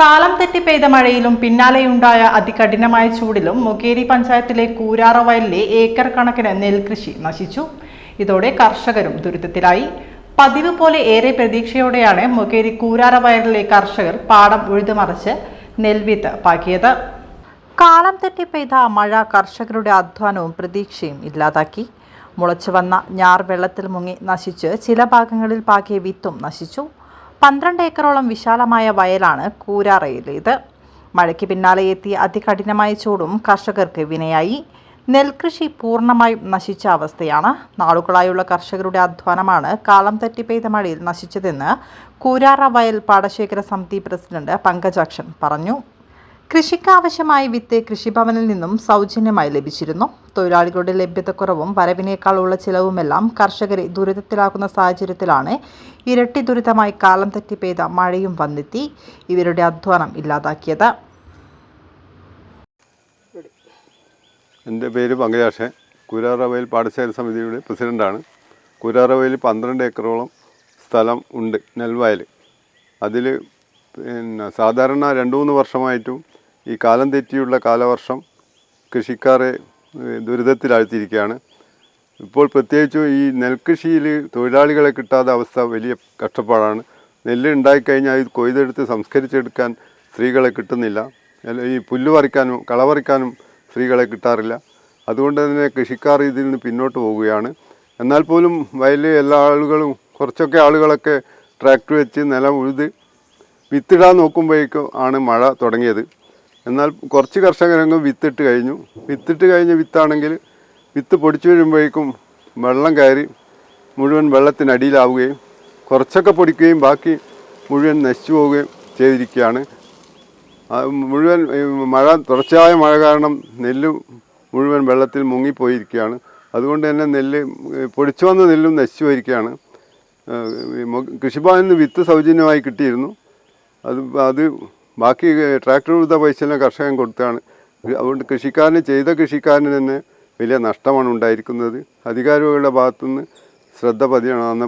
കാലം തെറ്റി പെയ്ത മഴയിലും പിന്നാലെയുണ്ടായ അതികഠിനമായ ചൂടിലും മുകേരി പഞ്ചായത്തിലെ കൂരാറ വയലിലെ ഏക്കർ കണക്കിന് നെൽകൃഷി നശിച്ചു. ഇതോടെ കർഷകരും ദുരിതത്തിലായി. പതിവ് പോലെ ഏറെ പ്രതീക്ഷയോടെയാണ് മുകേരി കൂരാറ വയലിലെ കർഷകർ പാടം ഉഴുതുമറിച്ച് നെൽവിത്ത് പാക്കിയത്. കാലം തെറ്റി പെയ്ത മഴ കർഷകരുടെ അധ്വാനവും പ്രതീക്ഷയും ഇല്ലാതാക്കി. മുളച്ചു വന്ന ഞാർ വെള്ളത്തിൽ മുങ്ങി നശിച്ച് ചില ഭാഗങ്ങളിൽ പാകിയ വിത്തും നശിച്ചു. പന്ത്രണ്ട് ഏക്കറോളം വിശാലമായ വയലാണ് കൂരാറയിലേത് മഴയ്ക്ക് പിന്നാലെ എത്തിയ അതികഠിനമായ ചൂടും കർഷകർക്ക് വിനയായി. നെൽകൃഷി പൂർണമായും നശിച്ച അവസ്ഥയാണ്. നാളുകളായുള്ള കർഷകരുടെ അധ്വാനമാണ് കാലം തെറ്റി പെയ്ത മഴയിൽ നശിച്ചതെന്ന് കൂരാറ വയൽ പാടശേഖര സമിതി പ്രസിഡന്റ് പങ്കജാക്ഷൻ പറഞ്ഞു. കൃഷിക്കാവശ്യമായ വിത്ത് കൃഷിഭവനിൽ നിന്നും സൗജന്യമായി ലഭിച്ചിരുന്നു. തൊഴിലാളികളുടെ ലഭ്യതക്കുറവും വരവിനേക്കാളുള്ള ചിലവുമെല്ലാം കർഷകരെ ദുരിതത്തിലാക്കുന്ന സാഹചര്യത്തിലാണ് ഇരട്ടി ദുരിതമായി കാലം തെറ്റി പെയ്ത മഴയും വന്നെത്തി. ഇവരുടെ അധ്വാനം ഇല്ലാതാക്കിയത്. എന്റെ പേര് പങ്കജാക്ഷൻ. കുരാറവയിൽ പാടശേഖര സമിതിയുടെ പ്രസിഡന്റാണ് കുരാറവയിൽ പന്ത്രണ്ട് ഏക്കറോളം സ്ഥലം ഉണ്ട് നെൽവയൽ. അതിൽ പിന്നെ സാധാരണ രണ്ട് മൂന്ന് വർഷമായിട്ടും ഈ കാലം തെറ്റിയുള്ള കാലവർഷം കൃഷിക്കാരെ ദുരിതത്തിലാഴ്ത്തിയിരിക്കുകയാണ്. ഇപ്പോൾ പ്രത്യേകിച്ചും ഈ നെൽകൃഷിയിൽ തൊഴിലാളികളെ കിട്ടാത്ത അവസ്ഥ വലിയ കഷ്ടപ്പാടാണ്. നെല്ല് ഉണ്ടായിക്കഴിഞ്ഞാൽ ഇത് കൊയ്തെടുത്ത് സംസ്കരിച്ചെടുക്കാൻ സ്ത്രീകളെ കിട്ടുന്നില്ല. ഈ പുല്ല് പറിക്കാനും കളവറിക്കാനും സ്ത്രീകളെ കിട്ടാറില്ല. അതുകൊണ്ട് തന്നെ കൃഷിക്കാർ ഇതിൽ നിന്ന് പിന്നോട്ട് പോവുകയാണ്. എന്നാൽ പോലും വയലിലെ എല്ലാ ആളുകളും കുറച്ചൊക്കെ ആളുകളൊക്കെ ട്രാക്ടർ വെച്ച് നിലം ഉഴുത് വിത്തിടാൻ നോക്കുമ്പോഴേക്കും ആണ് മഴ തുടങ്ങിയത്. എന്നാൽ കുറച്ച് കർഷകരംഗം വിത്തിട്ട് കഴിഞ്ഞു. വിത്തിട്ട് കഴിഞ്ഞ വിത്താണെങ്കിൽ വിത്ത് പൊടിച്ചു വരുമ്പോഴേക്കും വെള്ളം കയറി മുഴുവൻ വെള്ളത്തിനടിയിലാവുകയും കുറച്ചൊക്കെ പൊടിക്കുകയും ബാക്കി മുഴുവൻ നശിച്ചു പോവുകയും ചെയ്തിരിക്കുകയാണ്. മുഴുവൻ മഴ തുടർച്ചയായ മഴ കാരണം നെല്ല് മുഴുവൻ വെള്ളത്തിൽ മുങ്ങിപ്പോയിരിക്കുകയാണ്. അതുകൊണ്ട് തന്നെ നെല്ല് പൊടിച്ചു വന്ന നെല്ലും നശിച്ചു പോയിരിക്കുകയാണ്. കൃഷിഭവനിൽ നിന്ന് വിത്ത് സൗജന്യമായി കിട്ടിയിരുന്നു. അത് അത് ബാക്കി ട്രാക്ടർ കൊടുത്ത പൈസ എല്ലാം കർഷകൻ കൊടുത്താണ്. അതുകൊണ്ട് കൃഷിക്കാരന് ചെയ്ത കൃഷിക്കാരന് തന്നെ വലിയ നഷ്ടമാണ് ഉണ്ടായിരിക്കുന്നത്. അധികാരികളുടെ ഭാഗത്തുനിന്ന് ശ്രദ്ധ പതിയണമെന്ന്